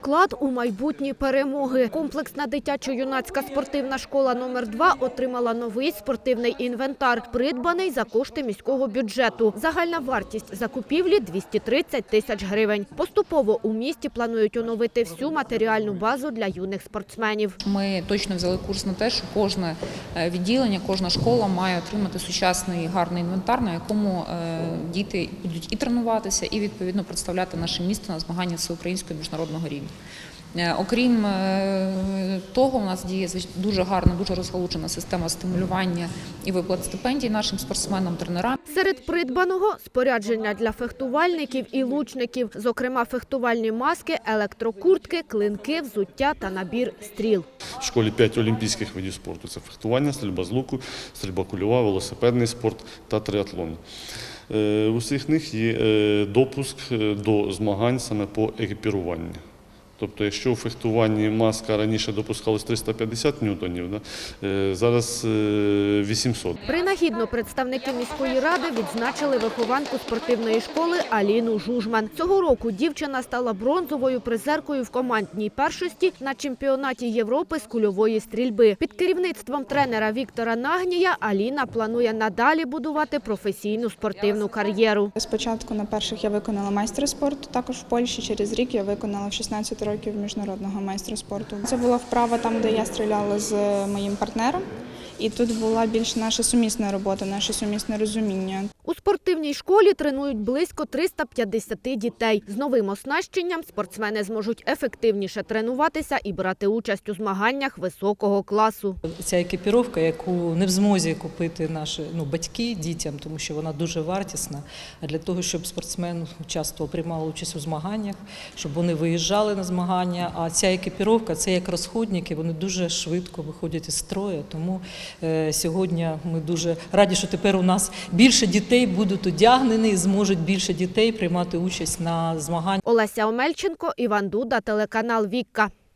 Вклад у майбутні перемоги. Комплексна дитячо-юнацька спортивна школа номер 2 отримала новий спортивний інвентар, придбаний за кошти міського бюджету. Загальна вартість закупівлі 230 тисяч гривень. Поступово у місті планують оновити всю матеріальну базу для юних спортсменів. Ми точно взяли курс на те, що кожне е, відділення, кожна школа має отримати сучасний гарний інвентар, на якому е, діти будуть і тренуватися, і відповідно представляти наше місто на змагання всеукраїнського міжнародного рівня. Е, Окрім е, того, у нас діє дуже гарна, дуже розгалучена система стимулювання і виплат стипендій нашим спортсменам, тренерам. Серед придбаного – спорядження для фехтувальників і лучників, зокрема фехтувальні маски, електрокуртки, клинки, взуття та набір стріл. В школі 5 олімпійських видів спорту. Це фехтування, стрільба з луку, стрільба кульова, велосипедний спорт та триатлон. Е, У всіх них є е, допуск е, до змагань саме по екіпіруванню. Тобто, якщо у фехтуванні маска раніше допускалось 350 ньютонів, да, е, зараз е, 800. Принагідно представники міської ради відзначили вихованку спортивної школи Аліну Жужман. Цього року дівчина стала бронзовою призеркою в командній першості на чемпіонаті Європи з кульової стрільби. Під керівництвом тренера Віктора Нагнія Аліна планує надалі будувати професійну спортивну кар'єру. Спочатку на перших я виконала майстра спорту, також в Польщі. Через рік я виконала в 16 років міжнародного майстра спорту. Це була вправа там, де я стріляла з моїм партнером. І тут була більш наша сумісна робота, наше сумісне розуміння. У спортивній школі тренують близько 350 дітей. З новим оснащенням спортсмени зможуть ефективніше тренуватися і брати участь у змаганнях високого класу. Ця екіпіровка, яку не в змозі купити наші ну, батьки дітям, тому що вона дуже вартісна. А для того, щоб спортсмен часто приймав участь у змаганнях, щоб вони виїжджали на змагання. А ця екіпіровка це як розходники, вони дуже швидко виходять із строю. Тому е, сьогодні ми дуже раді, що тепер у нас більше дітей будуть одягнені і зможуть більше дітей приймати участь на змаганнях. Олеся Омельченко, Іван Дуда, телеканал Вікка.